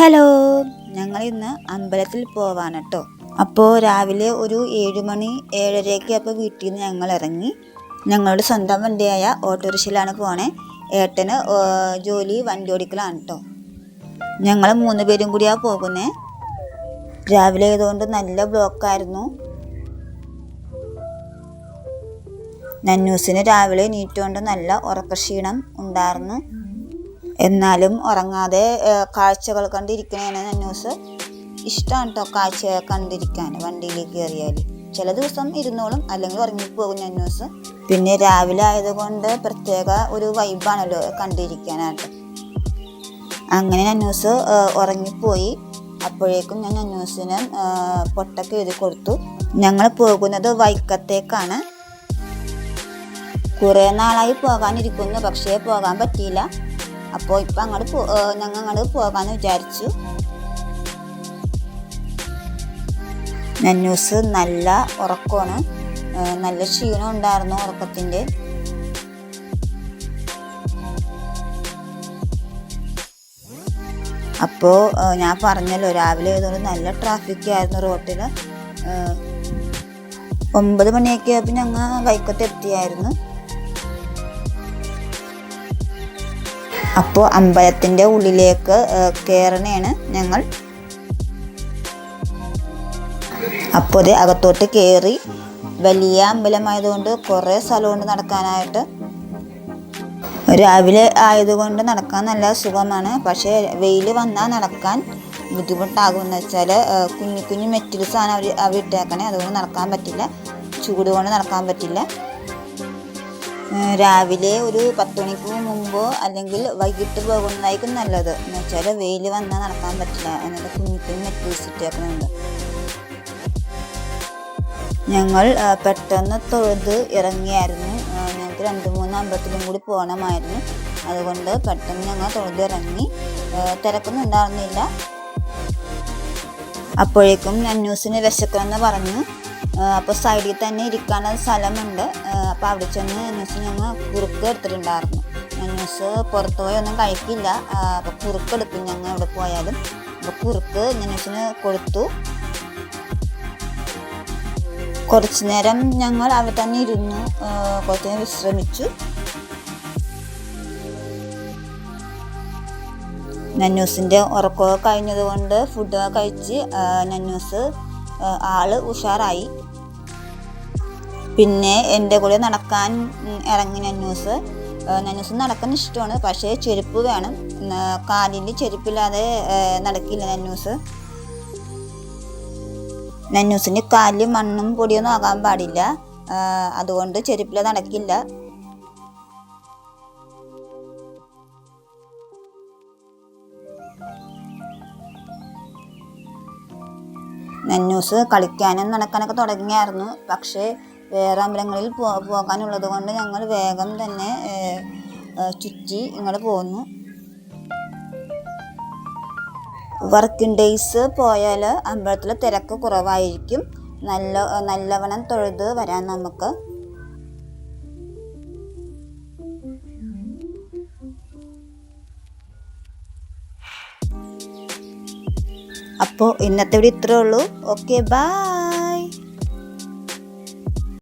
Hello. ഞങ്ങൾ ഇന്ന് അമ്പലത്തിൽ പോവാണ് കേട്ടോ അപ്പോൾ രാവിലെ ഒരു ഏഴ് മണി അപ്പോൾ വീട്ടിൽ നിന്ന് ഞങ്ങൾ ഇറങ്ങി ഞങ്ങളുടെ സ്വന്തം വണ്ടിയായ ഓട്ടോറിക്ഷയിലാണ് പോണേ. ഏട്ടന് ജോലി വണ്ടി ഓടിക്കലാണ് കേട്ടോ ഞങ്ങൾ മൂന്ന് പേരും കൂടിയാണ് പോകുന്നത് രാവിലെ ആയതുകൊണ്ട് നല്ല ബ്ലോക്കായിരുന്നു. നന്നൂസിന് രാവിലെ നീറ്റുകൊണ്ട് നല്ല ഉറക്കക്ഷീണം ഉണ്ടായിരുന്നു എന്നാലും ഉറങ്ങാതെ കാഴ്ചകൾ കണ്ടിരിക്കണേന് ന്യൂസ്. ഇഷ്ടമാണ് കേട്ടോ കാഴ്ച കണ്ടിരിക്കാൻ വണ്ടിയിൽ കയറിയാൽ ചില ദിവസം ഇരുന്നോളും അല്ലെങ്കിൽ ഉറങ്ങിപ്പോകും ന്യൂസ്. പിന്നെ രാവിലെ ആയതുകൊണ്ട് പ്രത്യേക ഒരു വൈബാണല്ലോ കണ്ടിരിക്കാനായിട്ട്. അങ്ങനെ നന്നൂസ് ന്യൂസ് ഉറങ്ങിപ്പോയി. അപ്പോഴേക്കും ഞാൻ നന്നൂസിന് ആ, പൊട്ടൊക്കെ എഴുതി കൊടുത്തു. ഞങ്ങൾ പോകുന്നത് വൈക്കത്തേക്കാണ്. കുറേ നാളായി പോകാനിരിക്കുന്നു പക്ഷേ പോകാൻ പറ്റിയില്ല. അപ്പോൾ ഇപ്പം അങ്ങോട്ട് ഞങ്ങൾ പോകാമെന്ന് വിചാരിച്ചു. നന്നൂസ് നല്ല ഉറക്കമാണ് നല്ല ക്ഷീണം ഉണ്ടായിരുന്നു ഉറക്കത്തിന്റെ അപ്പോൾ ഞാൻ പറഞ്ഞല്ലോ രാവിലെ ആയതുകൊണ്ട് നല്ല ട്രാഫിക് ആയിരുന്നു റോട്ടിൽ ഒമ്പത് മണിയൊക്കെ ആയപ്പോൾ ഞങ്ങൾ വൈക്കത്ത് എത്തിയായിരുന്നു അപ്പോൾ അമ്പലത്തിന്റെ ഉള്ളിലേക്ക് കയറണേണ് ഞങ്ങൾ. അപ്പോൾ ഇത് അകത്തോട്ട് കയറി വലിയ അമ്പലമായതുകൊണ്ട് കുറേ സ്ഥലമുണ്ട് നടക്കാനായിട്ട്. രാവിലെ ആയതുകൊണ്ട് നടക്കാൻ നല്ല സുഖമാണ്. പക്ഷേ വെയിൽ വന്നാൽ നടക്കാൻ ബുദ്ധിമുട്ടാകുമെന്ന് വെച്ചാൽ കുഞ്ഞു കുഞ്ഞു മെറ്റൽസാണ് അവർ അവർ ഇട്ടേക്കണേ. അതുകൊണ്ട് നടക്കാൻ പറ്റില്ല. ചൂട് കൊണ്ട് നടക്കാൻ പറ്റില്ല. രാവിലെ ഒരു പത്ത് മണിക്ക് മുമ്പോ അല്ലെങ്കിൽ വൈകിട്ട് പോകുന്നതായിരിക്കും നല്ലത്. എന്ന് വെച്ചാൽ വെയിൽ വന്നാൽ നടക്കാൻ പറ്റില്ല. എന്നിട്ട് കുഞ്ഞിക്കും കുഞ്ഞു മെറ്റൽസ് ഇട്ടേക്കുന്നുണ്ട് ഞങ്ങൾ പെട്ടെന്ന് തൊഴുത് ഇറങ്ങിയായിരുന്നു. ഞങ്ങൾക്ക് രണ്ട് മൂന്ന് അമ്പലത്തിലും കൂടി പോകണമായിരുന്നു. അതുകൊണ്ട് പെട്ടെന്ന് ഞങ്ങൾ തൊഴുത് ഇറങ്ങി തിരക്കൊന്നും ഉണ്ടായിരുന്നില്ല അപ്പോഴേക്കും ന്യൂസിന് വിശക്കണമെന്ന് പറഞ്ഞു അപ്പോൾ സൈഡിൽ തന്നെ ഇരിക്കാനുള്ള സ്ഥലമുണ്ട്. അപ്പോൾ അവിടെ ചെന്ന് ന്യൂസ് ഞങ്ങൾ കുറുക്ക് എടുത്തിട്ടുണ്ടായിരുന്നു. ന്യൂസ് പുറത്ത് ഒന്നും കഴിക്കില്ല. അപ്പോൾ കുറുക്ക് എടുക്കും. ഞങ്ങൾ അവിടെ പോയാലും. അപ്പോൾ കുറുക്ക് ന്യൂസിന് കൊടുത്തു. കുറച്ചു നേരം ഞങ്ങൾ അവിടെ തന്നെ ഇരുന്നു. കുറച്ച് നേരം വിശ്രമിച്ചു. നന്നൂസിന്റെ ഉറക്കമൊക്കെ കഴിഞ്ഞതുകൊണ്ട് ഫുഡൊക്കെ കഴിച്ച് നന്നൂസ് ആൾ ഉഷാറായി. പിന്നെ എന്റെ കൂടെ നടക്കാൻ ഇറങ്ങി ആ, നന്നൂസ്. നടക്കാൻ ഇഷ്ടമാണ്. പക്ഷേ ചെരുപ്പ് വേണം. കാലിൽ ചെരുപ്പില്ലാതെ നടക്കില്ല നന്നൂസ്. നന്നൂസിന് കാലിൽ മണ്ണും പൊടിയൊന്നും ആകാൻ പാടില്ല. അതുകൊണ്ട് ചെരുപ്പിൽ നടക്കില്ല. നന്നൂസ് കളിക്കാനും നടക്കാനൊക്കെ തുടങ്ങിയായിരുന്നു. പക്ഷേ വേറെ അമ്പലങ്ങളിൽ പോ പോകാനുള്ളത് കൊണ്ട് ഞങ്ങൾ വേഗം തന്നെ ചുറ്റി ഇങ്ങോട്ട് പോന്നു. വർക്കിംഗ് ഡേയ്സ് പോയാൽ അമ്പലത്തിൽ തിരക്ക് കുറവായിരിക്കും. നല്ല നല്ലവണ്ണം തൊഴുത് വരാൻ നമുക്ക്. അപ്പോൾ ഇന്നത്തെ ഇവിടെ ഇത്രേ ഉള്ളൂ. Okay bye